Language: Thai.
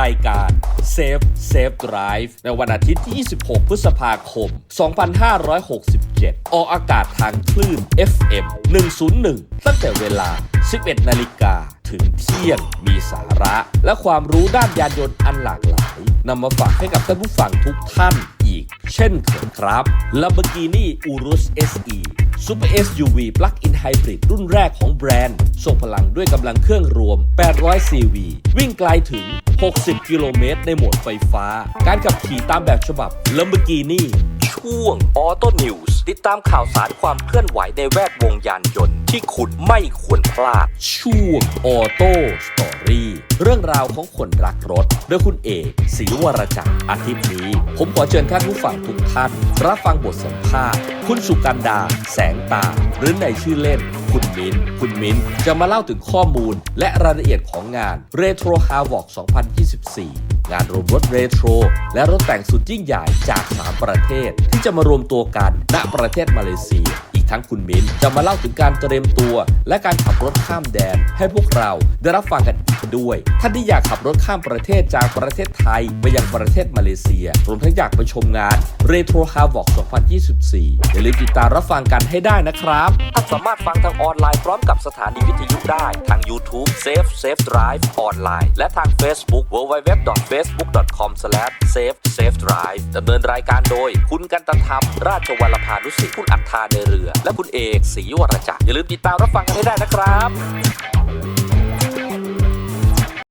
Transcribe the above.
รายการ Safe Safe Drive ในวันอาทิตย์ที่ 26 พฤษภาคม 2567 ออกอากาศทางคลื่น FM 101 ตั้งแต่เวลา 11 นาฬิกา ถึงเที่ยง มีสาระ และความรู้ด้านยานยนต์อันหลากหลายนำมาฝากให้กับท่านผู้ฟังทุกท่านอีก เช่นเคยครับ Lamborghini Urus SE Super SUV Plug-in Hybrid รุ่นแรกของแบรนด์ ส่งพลังด้วยกำลังเครื่องรวม 800 CV วิ่งไกลถึง 60 กิโลเมตรในโหมดไฟฟ้า การขับขี่ตามแบบฉบับ Lamborghini ช่วง Auto News ติดตามข่าวสารความเคลื่อนไหวในแวดวงยานยนต์ ที่คุณไม่ควรพลาด ช่วง Auto Story เรื่องราวของคนรักรถโดยคุณเอกศรีวรจักรอาทิตย์นี้ ผมขอเชิญท่านผู้ฟังทุกท่านรับฟังบทสัมภาษณ์ คุณสุกันดา แสงตา หรือในชื่อเล่น คุณมินคุณมินจะมาเล่าถึงข้อมูล และรายละเอียดของงาน Retro h a v o k 2024 งานรวมรถเรโทรและรถแต่งสุดยิ่งใหญ่จาก 3 ประเทศ ที่จะมารวมตัวกันณประเทศมาเลเซียอีกทั้งคุณมิ้นจะมาเล่าถึงการเตรียมตัว และการขับรถข้ามแดน ให้พวกเราได้รับฟังกัน ด้วย ท่านที่อยากขับรถข้ามประเทศจากประเทศไทยไปยังประเทศมาเลเซีย รวมทั้งอยากไปชมงาน Retro h a v o k 2024 อย่าลืมติดตามรับฟังกันให้ได้นะครับท่านสามารถฟังทางออนไลน์พร้อมกับสถานีวิทยุได้ทาง YouTube Safe Safe Drive ออนไลน์และทาง Facebook www.facebook.com/safe safe drive ดำเนินรายการโดย คุณกันตธรรม ราชวัลพานุสิทธิ์คุณอัฏฐาในเรือ และคุณเอกศรีวรจักรอย่าลืมติดตามรับฟังกันให้ได้นะครับ